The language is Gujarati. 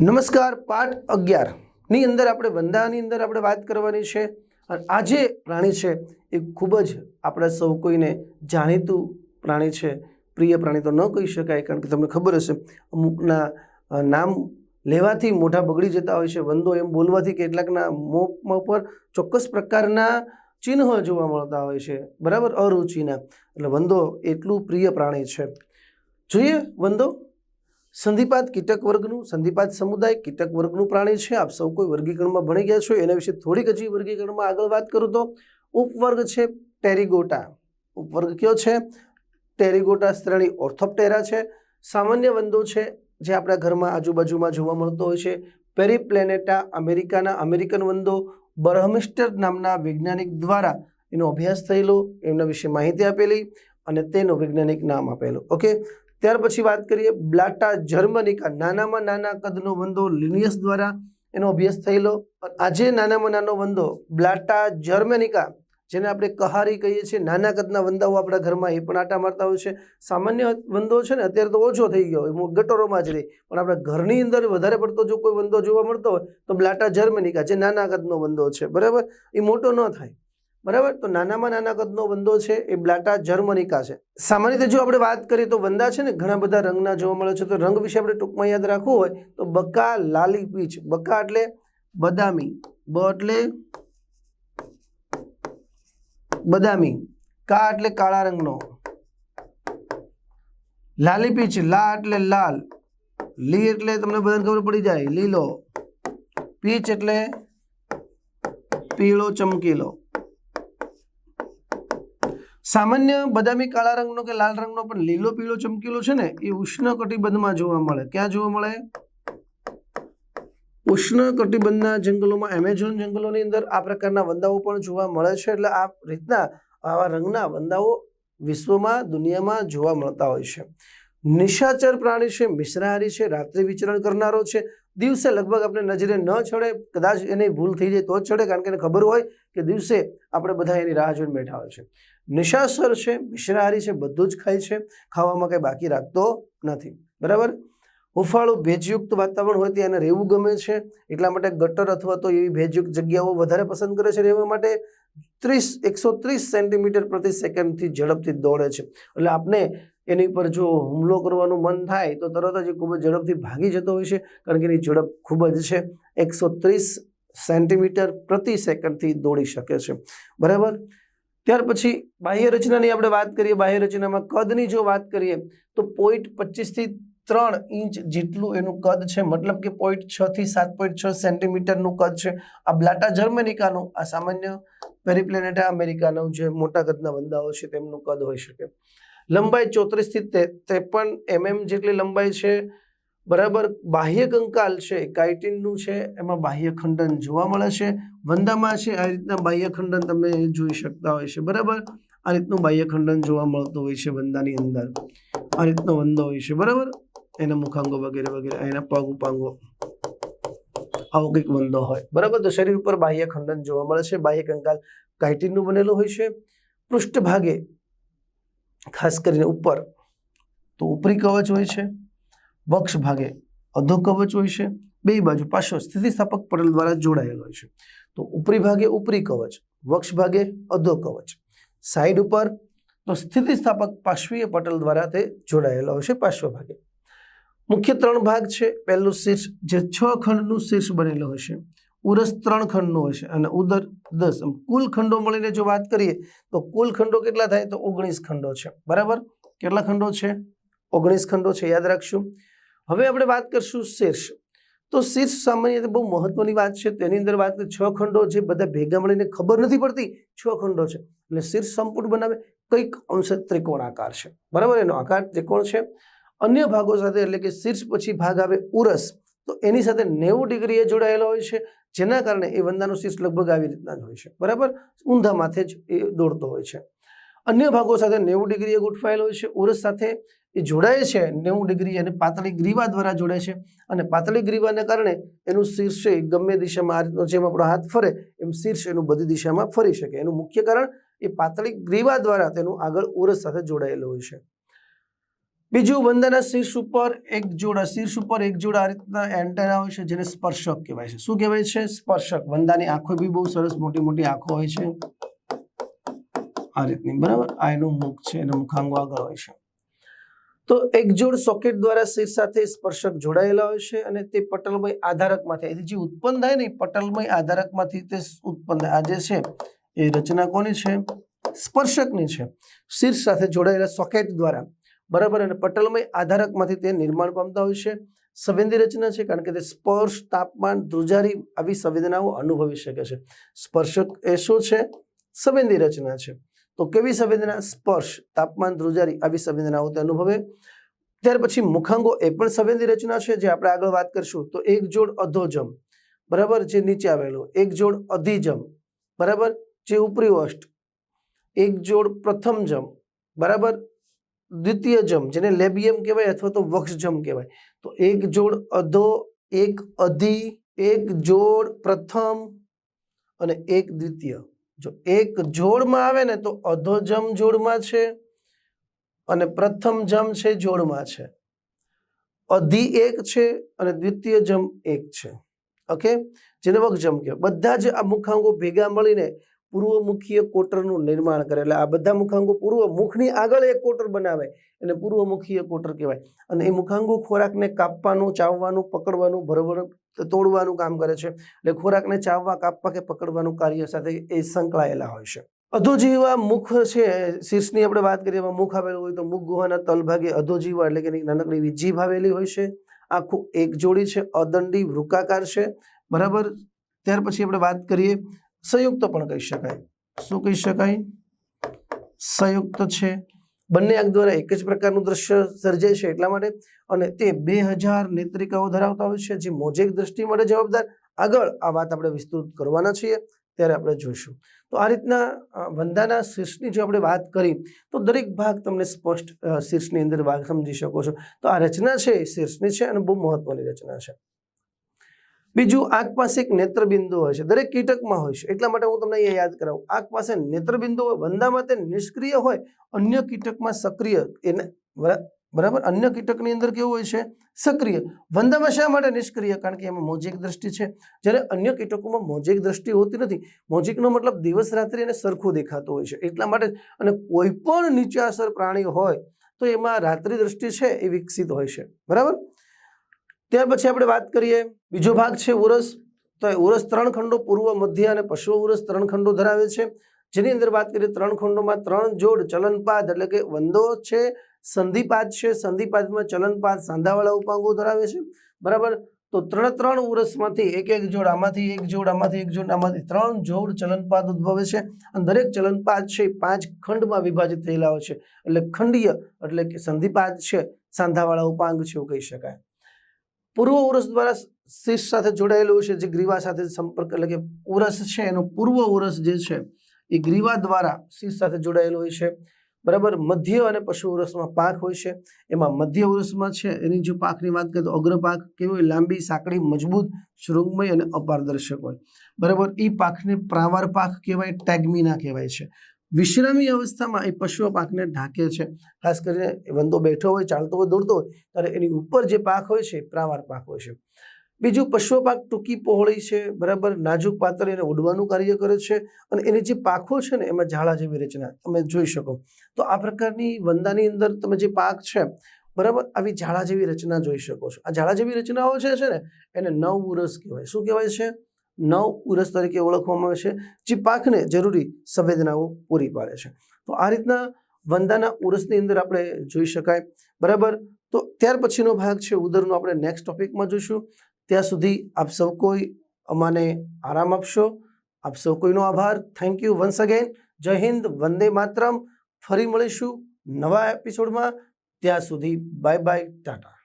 નમસ્કાર, પાઠ અગિયારની અંદર આપણે વંદાની અંદર આપણે વાત કરવાની છે. અને આ જે પ્રાણી છે, એ ખૂબ જ આપણા સૌ કોઈને જાણીતું પ્રાણી છે. પ્રિય પ્રાણી તો ન કહી શકાય, કારણ કે તમને ખબર હશે, અમુકના નામ લેવાથી મોઢા બગડી જતા હોય છે. વંદો એમ બોલવાથી કેટલાકના મોં ઉપર ચોક્કસ પ્રકારના ચિહ્નો જોવા મળતા હોય છે. બરાબર? અરુચિના. એટલે વંદો એટલું પ્રિય પ્રાણી છે. જોઈએ વંદો. સંધિપાત કીટક વર્ગનું સંધિપાત સમુદાય કીટક વર્ગનું પ્રાણી છે. આપ સૌ કોઈ વર્ગીકરણમાં ભણી ગયા છો. એના વિશે થોડીક હજી વર્ગીકરણમાં આગળ વાત કરું તો ઉપવર્ગ છે ટેરિગોટા. ઉપવર્ગ કયો છે? ટેરિગોટા શ્રેણી ઓર્થોપ્ટેરા છે. સામાન્ય વંદો છે જે આપણા ઘરમાં આજુબાજુમાં જોવા મળતો હોય છે. પેરીપ્લેનેટા અમેરિકાના અમેરિકન વંદો બરહમિસ્ટર નામના વૈજ્ઞાનિક દ્વારા એનો અભ્યાસ થયેલો, એમના વિશે માહિતી આપેલી અને તેનું વૈજ્ઞાનિક નામ આપેલું. ઓકે? ત્યાર પછી વાત કરીએ બ્લાટા જર્મનિકા નાનામાં નાના કદનો વંદો લિનિયસ દ્વારા એનો અભ્યાસ થયેલો. આજે નાનામાં નાનો વંદો બ્લાટા જર્મેનિકા જેને આપણે કહારી કહીએ છીએ, નાના કદના વંદાઓ આપણા ઘરમાં એ પણ આટા મારતા હોય છે. સામાન્ય વંદો છે ને અત્યારે તો ઓછો થઈ ગયો હોય ગટોરોમાં જ રહી. પણ આપણા ઘરની અંદર વધારે પડતો જો કોઈ વંદો જોવા મળતો હોય, તો બ્લાટા જર્મેનિકા જે નાના કદનો વંદો છે. બરાબર? એ મોટો ન થાય. બરાબર? તો નાનામાં નાના કદનો વંદો છે એ બ્લાટા જર્મનિકા છે. સામાન્ય રીતે જો આપણે વાત કરીએ તો વંદા છે ને ઘણા બધા રંગના જોવા મળે છે. તો રંગ વિશે આપણે ટૂંકમાં યાદ રાખવું હોય તો બકા લાલી પીચ. બકા એટલે બદામી. બ એટલે બદામી. કા એટલે કાળા રંગનો. લાલી પીચ. લા એટલે લાલ. લી એટલે તમને બધાને ખબર પડી જાય. લીલો. પીચ એટલે પીળો ચમકીલો. સામાન્ય બદામી કાળા રંગનો કે લાલ રંગનો પણ લીલો પીળો ચમકીલો છે ને, એ ઉષ્ણ કટિબંધમાં જોવા મળે. ક્યાં જોવા મળે? ઉષ્ણ કટિબંધના જંગલોમાં, એમેઝોન જંગલોની અંદર આ પ્રકારના વંદાઓ પણ જોવા મળે છે. એટલે આ રીતના આવા રંગના વંદાઓ વિશ્વમાં, દુનિયામાં જોવા મળતા હોય છે. નિશાચર પ્રાણી છે, મિશ્રાહારી છે, રાત્રે વિચરણ કરનારો છે. દિવસે લગભગ આપણે નજરે ન ચડે, કદાચ એની ભૂલ થઈ જાય તો જ ચડે, કારણ કે એને ખબર હોય કે દિવસે આપણે બધા એની રાહ જોઈને બેઠા હોય છે. નિશાચર છે, મિશ્રાહારી છે, બધું જ ખાય છે, ખાવામાં કંઈ બાકી રાખતો નથી. બરાબર? હુફાળું ભેજયુક્ત વાતાવરણ હોય ત્યાં એને રહેવું ગમે છે, એટલા માટે ગટર અથવા તો એવી ભેજયુક્ત જગ્યાઓ વધારે પસંદ કરે છે રહેવા માટે. ત્રીસ, એકસો ત્રીસ સેન્ટીમીટર પ્રતિ સેકન્ડથી ઝડપથી દોડે છે. એટલે આપને એની પર જો હુમલો કરવાનું મન થાય તો તરત જ ખૂબ જ ઝડપથી ભાગી જતો હોય છે, કારણ કે એની ઝડપ ખૂબ જ છે. એકસો ત્રીસ સેન્ટીમીટર પ્રતિ સેકન્ડથી દોડી શકે છે. બરાબર? ત્યાર પછી બાહ્ય રચનાની આપણે વાત કરીએ બાહ્ય રચનામાં કદની જો વાત કરીએ તો પોઈન્ટ પચીસથી ત્રણ ઇંચ જેટલું એનું કદ છે. મતલબ કે પોઈન્ટ છ થી સાત પોઈન્ટ છ સેન્ટીમીટરનું કદ છે. આ બ્લાટા જર્મેનિકાનું આ સામાન્ય પેરીપ્લેનેટા અમેરિકાનું જે મોટા કદના વંદાઓ છે તેમનું કદ હોઈ શકે. લંબાઈ ચોત્રીસથી ત્રેપન એમએમ જેટલી લંબાઈ છે. બરાબર બાહ્ય કંકાલ છે, કાઇટિનનું છે, એમાં બાહ્ય ખંડન જોવા મળે છે. વંદામાં છે, આ રીતના બાહ્ય ખંડન તમે જોઈ શકતા હોય છે, બરાબર? આ રીતનું બાહ્ય ખંડન જોવા મળતું હોય છે વંદાની અંદર. આ રીતનો વંદો હોય છે, બરાબર? એના મુખાંગો વગેરે વગેરે, એના પગ ઉપાંગો. આવો કંઈક વંદો હોય. બરાબર? તો શરીર ઉપર બાહ્ય ખંડન જોવા મળે છે, બાહ્ય કંકાલ કાઇટિનનું બનેલું હોય છે. પૃષ્ઠભાગે, ખાસ કરીને ઉપર, તો ઉપરી કવચ હોય છે. વક્ષ ભાગે અધો કવચ હોય છે, બે બાજુ પાછો સ્થિતિસ્થાપક પટલ દ્વારા જોડાયેલો હોય છે. તો ઉપરી ભાગે ઉપરી કવચ, વક્ષ ભાગે અધો કવચ. સાઈડ ઉપર તો સ્થિતિસ્થાપક પાર્શ્વીય પટલ દ્વારા તે જોડાયેલો હોય છે પાર્શ્વ ભાગે. મુખ્ય ત્રણ ભાગ છે, પહેલું શીર્ષ જે છ ખંડનું શીર્ષ બનેલું હોય છે. ઉરસ ત્રણ ખંડનું હોય છે અને ઉદર દસ. કુલ ખંડો મળીને જો વાત કરીએ તો કુલ ખંડો કેટલા થાય તો ઓગણીસ ખંડો છે. બરાબર? કેટલા ખંડો છે? ઓગણીસ ખંડો છે, યાદ રાખશું. હવે આપણે વાત કરશું શીર્ષ. તો શીર્ષ સામાન્ય રીતે બહુ મહત્વની વાત છે. તેની અંદર વાત છ ખંડો છે બધા ભેગા મળીને ખબર નથી પડતી. છ ખંડો છે. એટલે શીર્ષ સંપૂર્ણ બનાવે કંઈક અંશે ત્રિકોણાકાર છે. બરાબર? એનો આકાર ત્રિકોણ છે. અન્ય ભાગો સાથે એટલે કે શીર્ષ પછી ભાગ આવે ઉરસ. તો એની સાથે નેવું ડિગ્રીએ જોડાયેલો હોય છે. જેના કારણે એ વંદાનું શીર્ષ લગભગ આવી રીતના જ હોય છે. બરાબર? ઊંધા માથે જ એ દોડતો હોય છે. અન્ય ભાગો સાથે નેવું ડિગ્રીએ ગોઠવાયેલો હોય છે. ઉરસ સાથે એ જોડાય છે, નેવું ડિગ્રી અને પાતળી ગ્રીવા દ્વારા જોડાય છે. અને પાતળી ગ્રીવાને કારણે એનું શીર્ષ એ ગમે દિશામાં આ રીતનો જેમ આપણો હાથ ફરે, એમ શીર્ષ એનું બધી દિશામાં ફરી શકે. એનું મુખ્ય કારણ એ પાતળી ગ્રીવા દ્વારા તેનું આગળ ઉરસ સાથે જોડાયેલું હોય છે. બીજું, વંદાના શીર્ષ ઉપર એક જોડા શીર્ષ ઉપર એક જોડા આ રીતના એન્ટેના હોય છે, જેને સ્પર્શક કહેવાય છે. શું કહેવાય છે? સ્પર્શક. વંદાની આંખો બી બહુ સરસ મોટી મોટી આંખો હોય છે. આ રીતની, બરાબર? આ એનું મુખ છે, એનું મુખાંગો આગળ હોય છે. તો એક જોડ સોકેટ દ્વારા શિર સાથે સ્પર્શક જોડાયેલા હોય છે અને તે પટલમય આધારકમાંથી જે ઉત્પન્ન થાય ને પટલમય આધારકમાંથી તે ઉત્પન્ન આ જે છે, એ રચના કોની છે? સ્પર્શકની છે. શિર સાથે જોડાયેલા સોકેટ દ્વારા. બરાબર? અને પટલમય આધારકમાંથી તે નિર્માણ પામતા હોય છે. સંવેદી રચના છે, કારણ કે તે સ્પર્શ, તાપમાન, ધ્રુજારી આવી સંવેદનાઓ અનુભવી શકે છે. સ્પર્શક એ શું છે? સંવેદી રચના છે. તો કેવી સંવેદના? સ્પર્શ. તાપમાન, ધ્રુજારી આવી સંવેદનાઓ તે અનુભવે. ત્યાર પછી મુખાંગો એ પણ સંવેદી રચના છે જે આપણે આગળ વાત કરીશું. તો એક જોડ અધોજમ. બરાબર? જે નીચે આવેલું. એક જોડ અધિજમ. બરાબર? જે ઉપરી ઓષ્ટ એક જોડ પ્રથમ જમ બરાબર? દ્વિતીય જમ જેને લેબિયમ કહેવાય અથવા તો વક્ષજમ કહેવાય. તો એક જોડ અધો, એક અધિ, એક જોડ પ્રથમ અને એક દ્વિતીય. જો એક જોડમાં આવે ને તો અધોજમ જોડમાં છે અને પ્રથમ જમ છે જોડમાં છે. અધિ એક છે અને દ્વિતીય જમ એક છે. ઓકે? જેને વગજમ કહેવાય. બધા જ આ મુખાંગો ભેગા મળીને પૂર્વમુખીય કોટરનું નિર્માણ કરે. એટલે આ બધા મુખાંગો પૂર્વ મુખની આગળ એક કોટર બનાવે એને પૂર્વમુખીય કોટર કહેવાય. અને એ મુખાંગો ખોરાકને કાપવાનું, ચાવવાનું, પકડવાનું બરોબર તોડવાનું કામ કરે છે. એટલે ખોરાકને ચાવવા, કાપવા કે પકડવાનું કાર્ય સાથે એ સંકળાયેલા હોય છે. અધોજીવા મુખ છે, શીર્ષની આપણે વાત કરીએ, એમાં મુખ આવેલું હોય તો મુખ, ગુહાના તલભાગે અધોજીવા એટલે કે નાનકડી જીભ આવેલી હોય છે. આખું એક જોડી છે, અદંડી વૃકાકાર છે. બરાબર? ત્યાર પછી આપણે વાત કરીએ, સંયુક્ત પણ કહી શકાય. શું કહી શકાય? સંયુક્ત છે. બંને આંખ દ્વારા એક જ પ્રકારનું દ્રશ્ય સર્જાય છે એટલા માટે અને તે બે હજાર નેત્રિકાઓ ધરાવતા હોય છે, જે મોજેક દ્રષ્ટિ માટે જવાબદાર. આગળ આ વાત આપણે વિસ્તૃત કરવાના છીએ, ત્યારે આપણે જોઈશું. તો આ રીતના વંદાના શીર્ષની જો આપણે વાત કરી, તો દરેક ભાગ તમને સ્પષ્ટ શીર્ષની અંદર ભાગ સમજી શકો છો. તો આ રચના છે એ શીર્ષની છે અને બહુ મહત્વની રચના છે. બીજું આંખ પાસે એક નેત્રબિંદુ હોય છે. દરેક કીટકમાં હોય છે. એટલા માટે હું તમને એ યાદ કરાવું. આંખ પાસે નેત્રબિંદુ હોય વંદામાં તે નિષ્ક્રિય હોય, અન્ય કીટકમાં સક્રિય. એને બરાબર? અન્ય કીટકની અંદર કેવું હોય છે? સક્રિય. વંદામાં શા માટે નિષ્ક્રિય? કારણ કે એમાં મોજિક દ્રષ્ટિ છે. જ્યારે અન્ય કીટકોમાં મોજિક દ્રષ્ટિ હોતી નથી, મોજિકનો મતલબ દિવસ, રાત્રિ એને સરખું દેખાતું હોય છે. એટલા માટે અને કોઈ પણ નીચાસર પ્રાણી હોય, તો એમાં રાત્રિ દ્રષ્ટિ છે એ વિકસિત હોય છે. બરાબર? ત્યાર પછી આપણે વાત કરીએ બીજો ભાગ છે ઉરસ. તો એ ઉરસ ત્રણ ખંડો પૂર્વ, મધ્ય અને પશ્વ ઉરસ ત્રણ ખંડો ધરાવે છે. જેની અંદર વાત કરીએ ત્રણ ખંડોમાં ત્રણ જોડ ચલનપાદ એટલે કે વંદો છે, સંધિપાદ છે. સંધિપાદમાં ચલનપાદ સાંધાવાળા ઉપાંગો ધરાવે છે. બરાબર? તો ત્રણ ત્રણ ઉરસમાંથી એક એક જોડ આમાંથી એક જોડ, આમાંથી એક જોડ, આમાંથી ત્રણ જોડ ચલનપાદ ઉદ્ભવે છે. અને દરેક ચલનપાદ છે પાંચ ખંડમાં વિભાજિત થયેલા હોય છે. એટલે ખંડીય એટલે કે સંધિપાદ છે, સાંધાવાળા ઉપાંગ છે એવું કહી શકાય. પૂર્વ ઉરસ દ્વારા શીર્ષ સાથે જોડાયેલું છે, જે ગ્રીવા સાથે સંપર્ક એટલે કે ઉરસ છે, એનો પૂર્વ ઉરસ જે છે, એ ગ્રીવા દ્વારા શીર્ષ સાથે જોડાયેલું હોય છે. બરાબર? મધ્ય અને પશુ ઉરસમાં પાક હોય છે. એમાં મધ્ય ઉરસમાં છે, એની જો પાકની વાત કરીએ તો અગ્રપાક કેવી હોય? લાંબી, સાંકડી, મજબૂત, શૃંગમય અને અપારદર્શક હોય. બરાબર? એ પાકને પ્રાવાર પાક કહેવાય, ટેગમીના કહેવાય છે. વિશ્રામી અવસ્થામાં એ પશુઓ પાકને ઢાંકે છે. ખાસ કરીને વંદો બેઠો હોય, ચાલતો હોય, દોડતો હોય, ત્યારે એની ઉપર જે પાક હોય છે પ્રાવાર પાક હોય છે. બીજું, પશુઓ પાક ટૂંકી પહોળી છે, બરાબર, નાજુક પાતળ એને ઉડવાનું કાર્ય કરે છે અને એની જે પાખો છે ને, એમાં ઝાડા જેવી રચના તમે જોઈ શકો. તો આ પ્રકારની વંદાની અંદર તમે જે પાક છે, બરાબર, આવી ઝાડા જેવી રચના જોઈ શકો છો. આ ઝાડા જેવી રચનાઓ છે ને, એને નવ ઉરસ કહેવાય. શું કહેવાય છે? નવ ઉરસ તરીકે ઓળખવામાં આવે છે, જે પાકને જરૂરી સંવેદનાઓ પૂરી પાડે છે. તો આ રીતના વંદાના ઉરસની અંદર આપણે જોઈ શકાય. બરાબર? તો ત્યાર પછીનો ભાગ છે, ઉદરનો આપણે નેક્સ્ટ ટોપિકમાં જોઈશું. ત્યાં સુધી આપ સૌ કોઈ અમાને આરામ આપશો. આપ સૌ કોઈનો આભાર. થેન્ક યુ વન્સ અગેન જય હિન્દ, વંદે માતરમ. ફરી મળીશું નવા એપિસોડમાં ત્યાં સુધી બાય બાય ટાટા.